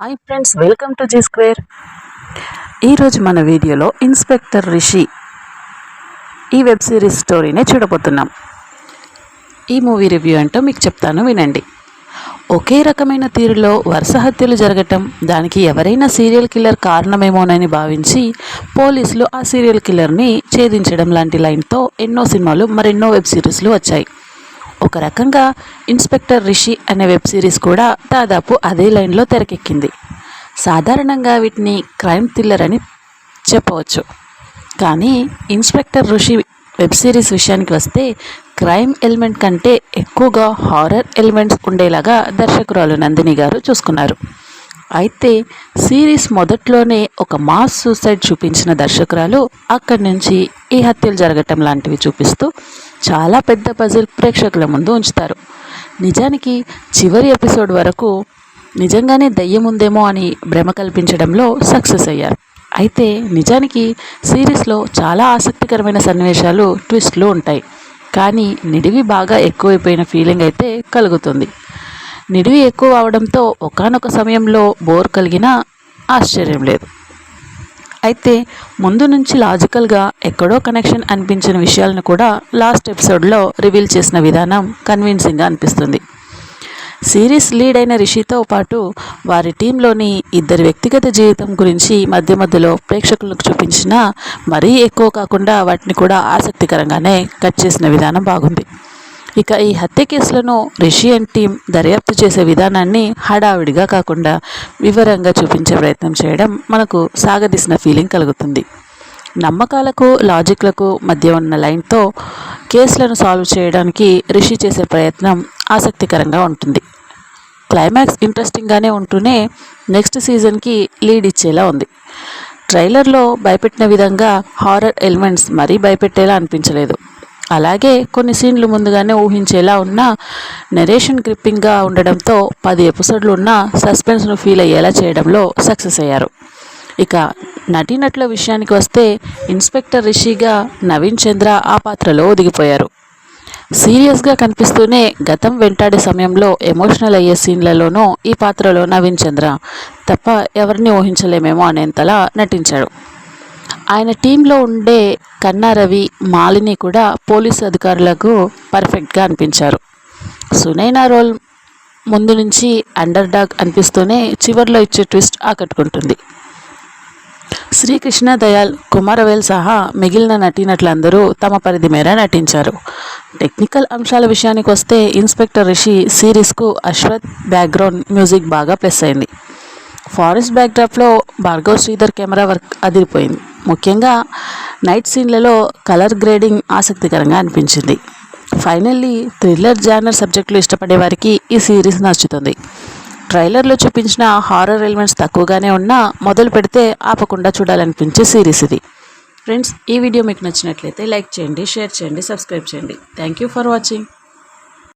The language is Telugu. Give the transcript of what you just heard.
Hi friends welcome to G square ఈరోజు మన వీడియోలో ఇన్స్పెక్టర్ రిషి ఈ వెబ్ సిరీస్ స్టోరీనే చూడబోతున్నాం. ఈ మూవీ రివ్యూ అంటూ మీకు చెప్తాను వినండి. ఒకే రకమైన తీరులో వరుస హత్యలు జరగటం దానికి ఎవరైనా సీరియల్ కిల్లర్ కారణమేమోనని భావించి పోలీసులు ఆ సీరియల్ కిల్లర్ని ఛేదించడం లాంటి లైన్తో ఎన్నో సినిమాలు మరెన్నో వెబ్ సిరీస్లు వచ్చాయి. ఒక రకంగా ఇన్స్పెక్టర్ రిషి అనే వెబ్ సిరీస్ కూడా దాదాపు అదే లైన్లో తెరకెక్కింది. సాధారణంగా వీటిని క్రైమ్ థ్రిల్లర్ అని చెప్పవచ్చు. కానీ ఇన్స్పెక్టర్ ఋషి వెబ్ సిరీస్ విషయానికి వస్తే క్రైమ్ ఎలిమెంట్ కంటే ఎక్కువగా హారర్ ఎలిమెంట్స్ ఉండేలాగా దర్శకురాలు నందిని గారు చూసుకున్నారు. అయితే సిరీస్ మొదట్లోనే ఒక మాస్ సూసైడ్ చూపించిన దర్శకురాలు అక్కడి నుంచి ఈ హత్యలు జరగటం లాంటివి చూపిస్తూ చాలా పెద్ద పజిల్ ప్రేక్షకుల ముందు ఉంచుతారు. నిజానికి చివరి ఎపిసోడ్ వరకు నిజంగానే దయ్యం ఉందేమో అని భ్రమ కల్పించడంలో సక్సెస్ అయ్యారు. అయితే నిజానికి సిరీస్లో చాలా ఆసక్తికరమైన సన్నివేశాలు ట్విస్ట్లు ఉంటాయి. కానీ నిడివి బాగా ఎక్కువైపోయిన ఫీలింగ్ అయితే కలుగుతుంది. నిడివి ఎక్కువ అవడంతో ఒకనొక సమయంలో బోర్ కలిగినా ఆశ్చర్యం లేదు. అయితే ముందు నుంచి లాజికల్గా ఎక్కడో కనెక్షన్ అనిపించిన విషయాలను కూడా లాస్ట్ ఎపిసోడ్లో రివీల్ చేసిన విధానం కన్విన్సింగ్గా అనిపిస్తుంది. సిరీస్ లీడ్ అయిన రిషితో పాటు వారి టీంలోని ఇద్దరి వ్యక్తిగత జీవితం గురించి మధ్య మధ్యలో ప్రేక్షకులకు చూపించిన మరీ ఎక్కువ కాకుండా వాటిని కూడా ఆసక్తికరంగానే కట్ చేసిన విధానం బాగుంది. ఇక ఈ హత్య కేసులను రిషియన్ టీం దర్యాప్తు చేసే విధానాన్ని హడావిడిగా కాకుండా వివరంగా చూపించే ప్రయత్నం చేయడం మనకు సాగదీసిన ఫీలింగ్ కలుగుతుంది. నమ్మకాలకు లాజిక్లకు మధ్య ఉన్న లైన్తో కేసులను సాల్వ్ చేయడానికి రిషి చేసే ప్రయత్నం ఆసక్తికరంగా ఉంటుంది. క్లైమాక్స్ ఇంట్రెస్టింగ్గానే ఉంటూనే నెక్స్ట్ సీజన్కి లీడ్ ఇచ్చేలా ఉంది. ట్రైలర్లో భయపెట్టిన విధంగా హారర్ ఎలిమెంట్స్ మరీ భయపెట్టేలా అనిపించలేదు. అలాగే కొన్ని సీన్లు ముందుగానే ఊహించేలా ఉన్న నెరేషన్ గ్రిప్పింగ్గా ఉండడంతో పది ఎపిసోడ్లు ఉన్న సస్పెన్స్ను ఫీల్ అయ్యేలా చేయడంలో సక్సెస్ అయ్యారు. ఇక నటీనటుల విషయానికి వస్తే ఇన్స్పెక్టర్ రిషిగా నవీన్ చంద్ర ఆ పాత్రలో ఒదిగిపోయారు. సీరియస్గా కనిపిస్తూనే గతం వెంటాడే సమయంలో ఎమోషనల్ అయ్యే సీన్లలోనూ ఈ పాత్రలో నవీన్ చంద్ర తప్ప ఎవరిని ఊహించలేమేమో అనేంతలా నటించాడు. ఆయన టీంలో ఉండే కన్నా రవి మాలిని కూడా పోలీసు అధికారులకు పర్ఫెక్ట్గా అనిపించారు. సునైనా రోల్ ముందు నుంచి అండర్ డాగ్ అనిపిస్తూనే చివరిలో ఇచ్చే ట్విస్ట్ ఆకట్టుకుంటుంది. శ్రీకృష్ణ దయాల్ కుమారవేల్ సహా మిగిలిన నటీనటులందరూ తమ పరిధి మేర నటించారు. టెక్నికల్ అంశాల విషయానికి వస్తే ఇన్స్పెక్టర్ రిషి సిరీస్కు అశ్వత్ బ్యాక్గ్రౌండ్ మ్యూజిక్ బాగా ప్లస్ అయింది. ఫారెస్ట్ బ్యాక్డ్రాప్లో భార్గవ్ శ్రీధర్ కెమెరా వర్క్ అదిరిపోయింది. ముఖ్యంగా నైట్ సీన్లలో కలర్ గ్రేడింగ్ ఆసక్తికరంగా అనిపించింది. ఫైనల్లీ థ్రిల్లర్ జానర్ సబ్జెక్టులు ఇష్టపడే వారికి ఈ సిరీస్ నచ్చుతుంది. ట్రైలర్లో చూపించిన హారర్ ఎలిమెంట్స్ తక్కువగానే ఉన్నా మొదలు పెడితే ఆపకుండా చూడాలనిపించే సిరీస్ ఇది. ఫ్రెండ్స్ ఈ వీడియో మీకు నచ్చినట్లయితే లైక్ చేయండి షేర్ చేయండి సబ్స్క్రైబ్ చేయండి. Thank you for watching.